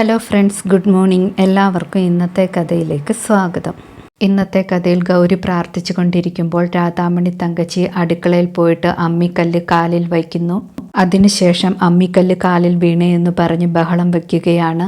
Hello friends good morning എല്ലാവർക്കും ഇന്നത്തെ കഥയിലേക്ക് സ്വാഗതം. ഇന്നത്തെ കഥയിൽ ഗൗരി പ്രാർത്ഥിച്ചു കൊണ്ടിരിക്കുമ്പോൾ രാധാമണി തങ്കച്ചി അടുക്കളയിൽ പോയിട്ട് അമ്മിക്കല്ല് കാലിൽ വയ്ക്കുന്നു. അതിനുശേഷം അമ്മിക്കല്ല് കാലിൽ വീണേ എന്ന് പറഞ്ഞ് ബഹളം വയ്ക്കുകയാണ്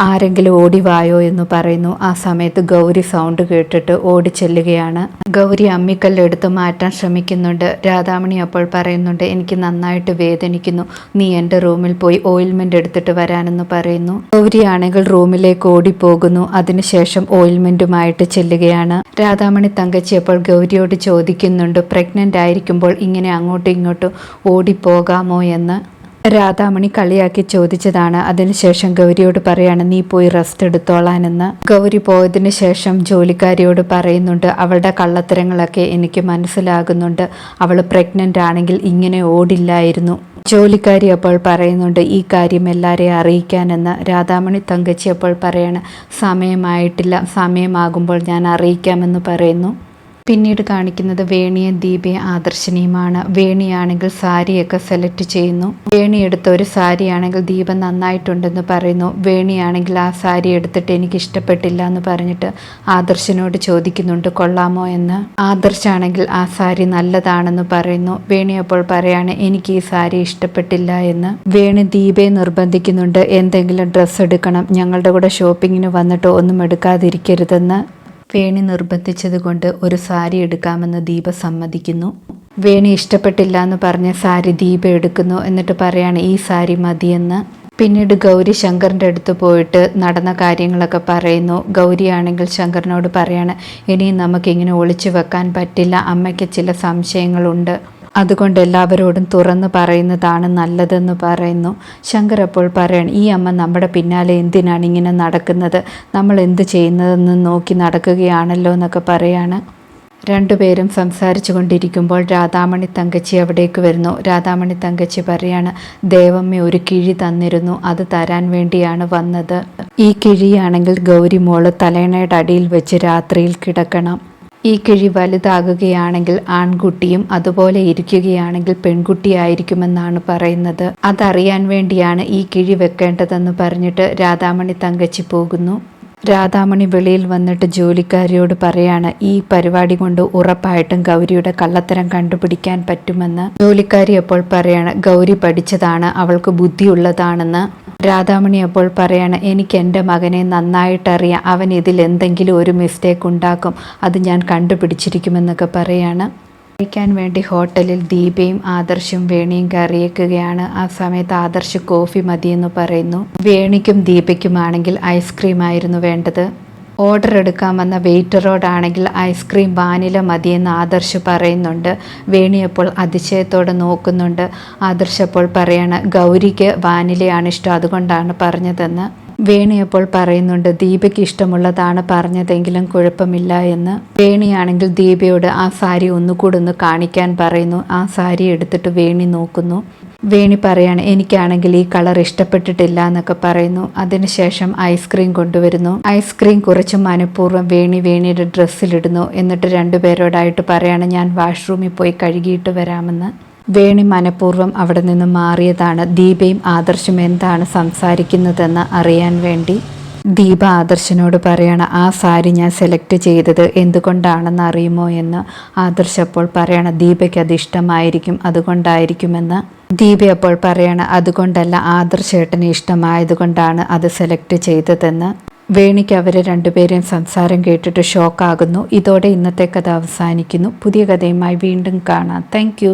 ആരെങ്കിലും ഓടിവായോ എന്ന് പറയുന്നു. ആ സമയത്ത് ഗൗരി സൗണ്ട് കേട്ടിട്ട് ഓടി ചെല്ലുകയാണ്. ഗൗരി അമ്മിക്കല്ലെടുത്ത് മാറ്റാൻ ശ്രമിക്കുന്നുണ്ട്. രാധാമണി അപ്പോൾ പറയുന്നുണ്ട് എനിക്ക് നന്നായിട്ട് വേദനിക്കുന്നു. നീ എന്റെ റൂമിൽ പോയി ഓയിൽമെന്റ് എടുത്തിട്ട് വരാനെന്ന് പറയുന്നു. ഗൗരി ആണെങ്കിൽ റൂമിലേക്ക് ഓടിപ്പോകുന്നു. അതിനുശേഷം ഓയിൽമെന്റുമായിട്ട് ചെല്ലുകയാണ്. രാധാമണി തങ്കച്ചി അപ്പോൾ ഗൗരിയോട് ചോദിക്കുന്നുണ്ട് പ്രഗ്നന്റ് ആയിരിക്കുമ്പോൾ ഇങ്ങനെ അങ്ങോട്ടും ഇങ്ങോട്ടും ഓടിപ്പോകാമോ എന്ന്? രാധാമണി കളിയാക്കി ചോദിച്ചതാണ്. അതിനുശേഷം ഗൗരിയോട് പറയാണ് നീ പോയി റെസ്റ്റ് എടുത്തോളാനെന്ന്. ഗൗരി പോയതിനു ശേഷം ജോലിക്കാരിയോട് പറയുന്നുണ്ട് അവളുടെ കള്ളത്തരങ്ങളൊക്കെ എനിക്ക് മനസ്സിലാകുന്നുണ്ട്. അവൾ പ്രഗ്നന്റ് ആണെങ്കിൽ ഇങ്ങനെ ഓടില്ലായിരുന്നു. ജോലിക്കാരി അപ്പോൾ പറയുന്നുണ്ട് ഈ കാര്യം എല്ലാവരെയും അറിയിക്കാനെന്ന്. രാധാമണി തങ്കച്ചി അപ്പോൾ പറയാണ് സമയമായിട്ടില്ല. സമയമാകുമ്പോൾ ഞാൻ അറിയിക്കാമെന്ന് പറയുന്നു. പിന്നീട് കാണിക്കുന്നത് വേണിയും ദീപയും ആദർശനീയമാണ്. വേണിയാണെങ്കിൽ സാരിയൊക്കെ സെലക്ട് ചെയ്യുന്നു. വേണി എടുത്ത ഒരു സാരിയാണെങ്കിൽ ദീപ നന്നായിട്ടുണ്ടെന്ന് പറയുന്നു. വേണിയാണെങ്കിൽ ആ സാരി എടുത്തിട്ട് എനിക്ക് ഇഷ്ടപ്പെട്ടില്ല എന്ന് പറഞ്ഞിട്ട് ആദർശനോട് ചോദിക്കുന്നുണ്ട് കൊള്ളാമോ എന്ന്? ആദർശാണെങ്കിൽ ആ സാരി നല്ലതാണെന്ന് പറയുന്നു. വേണി അപ്പോൾ പറയാണ് എനിക്ക് ഈ സാരി ഇഷ്ടപ്പെട്ടില്ല എന്ന്. വേണി ദീപയെ നിർബന്ധിക്കുന്നുണ്ട് എന്തെങ്കിലും ഡ്രസ്സ് എടുക്കണം. ഞങ്ങളുടെ കൂടെ ഷോപ്പിങ്ങിന് വന്നിട്ട് ഒന്നും എടുക്കാതിരിക്കരുതെന്ന്. വേണി നിർബന്ധിച്ചതുകൊണ്ട് ഒരു സാരി എടുക്കാമെന്ന് ദീപ സമ്മതിക്കുന്നു. വേണി ഇഷ്ടപ്പെട്ടില്ല എന്ന് പറഞ്ഞ സാരി ദീപ എടുക്കുന്നു. എന്നിട്ട് പറയാണ് ഈ സാരി മതിയെന്ന്. പിന്നീട് ഗൗരി ശങ്കറിന്റെ അടുത്ത് പോയിട്ട് നടന്ന കാര്യങ്ങളൊക്കെ പറയുന്നു. ഗൗരിയാണെങ്കിൽ ശങ്കറിനോട് പറയാണ് ഇനിയും നമുക്കിങ്ങനെ ഒളിച്ചു വെക്കാൻ പറ്റില്ല. അമ്മയ്ക്ക് ചില സംശയങ്ങളുണ്ട്. അതുകൊണ്ട് എല്ലാവരോടും തുറന്ന് പറയുന്നതാണ് നല്ലതെന്ന് പറയുന്നു. ശങ്കർ അപ്പോൾ പറയണം ഈ അമ്മ നമ്മുടെ പിന്നാലെ എന്തിനാണ് ഇങ്ങനെ നടക്കുന്നത്? നമ്മൾ എന്ത് ചെയ്യുന്നതെന്ന് നോക്കി നടക്കുകയാണല്ലോ എന്നൊക്കെ പറയാണ്. രണ്ടുപേരും സംസാരിച്ചു കൊണ്ടിരിക്കുമ്പോൾ രാധാമണി തങ്കച്ചി അവിടേക്ക് വരുന്നു. രാധാമണി തങ്കച്ചി പറയാണ് ദേവമ്മ ഒരു കിഴി തന്നിരുന്നു. അത് തരാൻ വേണ്ടിയാണ് വന്നത്. ഈ കിഴിയാണെങ്കിൽ ഗൗരി മോൾ തലേണയുടെ അടിയിൽ വെച്ച് രാത്രിയിൽ കിടക്കണം. ഈ കിഴി വലുതാകുകയാണെങ്കിൽ ആൺകുട്ടിയും അതുപോലെ ഇരിക്കുകയാണെങ്കിൽ പെൺകുട്ടിയായിരിക്കുമെന്നാണ് പറയുന്നത്. അതറിയാൻ വേണ്ടിയാണ് ഈ കിഴി വെക്കേണ്ടതെന്ന് പറഞ്ഞിട്ട് രാധാമണി തങ്കച്ചി പോകുന്നു. രാധാമണി വെളിയിൽ വന്നിട്ട് ജോലിക്കാരിയോട് പറയാണ് ഈ പരിപാടി കൊണ്ട് ഉറപ്പായിട്ടും ഗൗരിയുടെ കള്ളത്തരം കണ്ടുപിടിക്കാൻ പറ്റുമെന്ന്. ജോലിക്കാരി അപ്പോൾ പറയാണ് ഗൗരി പഠിച്ചതാണ് അവൾക്ക് ബുദ്ധിയുള്ളതാണെന്ന്. രാധാമണി അപ്പോൾ പറയാണ് എനിക്ക് എന്റെ മകനെ നന്നായിട്ടറിയാം. അവൻ ഇതിൽ എന്തെങ്കിലും ഒരു മിസ്റ്റേക്ക് ഉണ്ടാക്കും. അത് ഞാൻ കണ്ടുപിടിച്ചിരിക്കുമെന്നൊക്കെ പറയാണ്. കഴിക്കാൻ വേണ്ടി ഹോട്ടലിൽ ദീപയും ആദർശും വേണിയും കറിയേക്കുകയാണ്. ആ സമയത്ത് ആദർശ് കോഫി മതിയെന്ന് പറയുന്നു. വേണിക്കും ദീപയ്ക്കുമാണെങ്കിൽ ഐസ്ക്രീം ആയിരുന്നു വേണ്ടത്. ഓർഡർ എടുക്കാൻ വന്ന വെയിറ്ററോടാണെങ്കിൽ ഐസ്ക്രീം വാനില മതിയെന്ന് ആദർശ് പറയുന്നുണ്ട്. വേണിയപ്പോൾ അതിശയത്തോടെ നോക്കുന്നുണ്ട്. ആദർശ് അപ്പോൾ പറയാണ് ഗൗരിക്ക് വാനിലയാണ് ഇഷ്ടം അതുകൊണ്ടാണ് പറഞ്ഞതെന്ന്. വേണിയപ്പോൾ പറയുന്നുണ്ട് ദീപയ്ക്ക് ഇഷ്ടമുള്ളതാണ് പറഞ്ഞതെങ്കിലും കുഴപ്പമില്ല എന്ന്. വേണിയാണെങ്കിൽ ദീപയോട് ആ സാരി ഒന്നുകൂടെ ഒന്ന് കാണിക്കാൻ പറയുന്നു. ആ സാരി എടുത്തിട്ട് വേണി നോക്കുന്നു. വേണി പറയാണ് എനിക്കാണെങ്കിൽ ഈ കളർ ഇഷ്ടപ്പെട്ടിട്ടില്ല എന്നൊക്കെ പറയുന്നു. അതിനുശേഷം ഐസ്ക്രീം കൊണ്ടുവരുന്നു. ഐസ്ക്രീം കുറച്ച് മനഃപൂർവം വേണി വേണിയുടെ ഡ്രസ്സിലിടുന്നു എന്നിട്ട് രണ്ടുപേരോടായിട്ട് പറയാണ് ഞാൻ വാഷ്റൂമിൽ പോയി കഴുകിയിട്ട് വരാമെന്ന്. വേണി മനഃപൂർവം അവിടെ നിന്ന് മാറിയതാണ്. ദീപയും ആദർശും എന്താണ് സംസാരിക്കുന്നതെന്ന് അറിയാൻ വേണ്ടി. ദീപ ആദർശനോട് പറയണ ആ സാരി ഞാൻ സെലക്ട് ചെയ്തത് എന്തുകൊണ്ടാണെന്ന് അറിയുമോ? എന്ന് ആദർശ് അപ്പോൾ പറയണ ദീപയ്ക്ക് അത് ഇഷ്ടമായിരിക്കും അതുകൊണ്ടായിരിക്കുമെന്ന്. ദീപ അപ്പോൾ പറയണ അതുകൊണ്ടല്ല ആദർശേട്ടന് ഇഷ്ടമായതുകൊണ്ടാണ് അത് സെലക്ട് ചെയ്തതെന്ന്. വേണിക്ക് അവരെ രണ്ടുപേരെയും സംസാരം കേട്ടിട്ട് ഷോക്കാകുന്നു. ഇതോടെ ഇന്നത്തെ കഥ അവസാനിക്കുന്നു. പുതിയ കഥയുമായി വീണ്ടും കാണാം. താങ്ക്